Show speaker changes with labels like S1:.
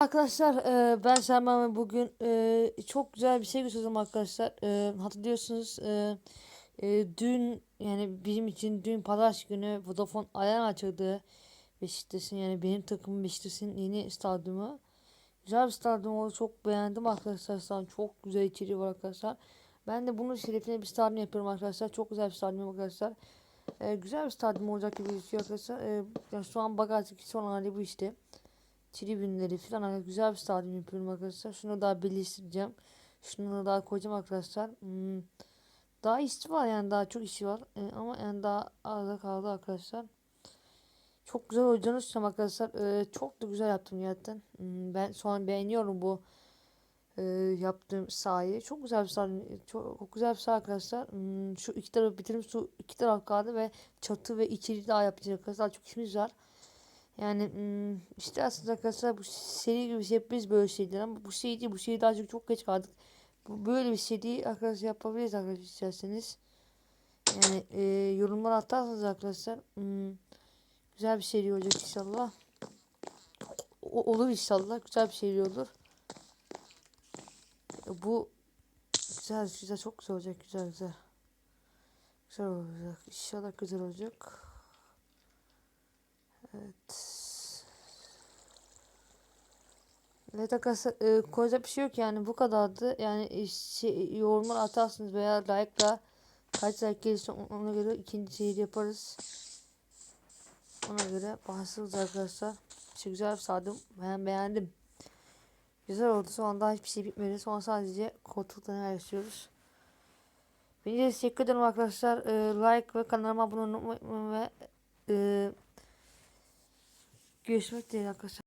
S1: Arkadaşlar e, ben Selman ve bugün e, çok güzel bir şey göstereceğim arkadaşlar. E, hatırlıyorsunuz dün yani bizim için dün pazartesi günü Vodafone Arena açıldı. Beşiktaş'ın yani benim takımım Beşiktaş'ın yeni stadyumu. Güzel bir stadyum oldu. Çok beğendim arkadaşlar. Çok güzel içeriği var arkadaşlar. Ben de bunun şerefine bir stadyum yapıyorum arkadaşlar. Çok güzel bir stadyum arkadaşlar. E, güzel bir stadyum olacak gibi gözüküyor arkadaşlar. E, yani şu an bagajlık son hali bu işte tribünleri falan hani güzel bir stadyum yapıyorum arkadaşlar. Şunu daha birleştireceğim. Şunu daha koyacağım arkadaşlar. Hmm. Daha işi var yani daha çok işi var. Ee, ama yani daha arada kaldı arkadaşlar. Çok güzel olacağını düşünüyorum arkadaşlar. Ee, çok da güzel yaptım gerçekten. Hmm, ben an beğeniyorum bu e, yaptığım sahayı. Çok güzel bir saha. Çok, çok güzel bir saha arkadaşlar. Hmm, şu iki tarafı bitirdim. Şu iki taraf kaldı ve çatı ve içeri daha yapacağız arkadaşlar. Çok işimiz var. Yani işte aslında arkadaşlar bu seri gibi bir şey yapabiliriz böyle şeyler ama bu şey değil bu şeyi daha çok çok geç kaldık. Böyle bir seri arkadaşlar yapabiliriz arkadaşlar isterseniz. Yani e, yorumlar atarsanız arkadaşlar hmm, güzel bir seri olacak inşallah. O, olur inşallah güzel bir seri olur. E, bu güzel güzel çok güzel olacak güzel güzel. Güzel olacak inşallah güzel olacak. Evet. Arkadaşlar e, koyacak bir şey yok yani bu kadardı. Yani e, şey, yorumlar atarsınız veya like'la kaç like gelirse ona göre ikinci seyir yaparız. Ona göre bahsediyoruz arkadaşlar. İşte güzel bir sardım. Ben beğendim. Güzel oldu. Şu anda hiçbir şey bitmedi. Sonra sadece koltuklarını yaşıyoruz. Beni de teşekkür ederim arkadaşlar. E, like ve kanalıma abone olmayı ve e, görüşmek dileğiyle arkadaşlar.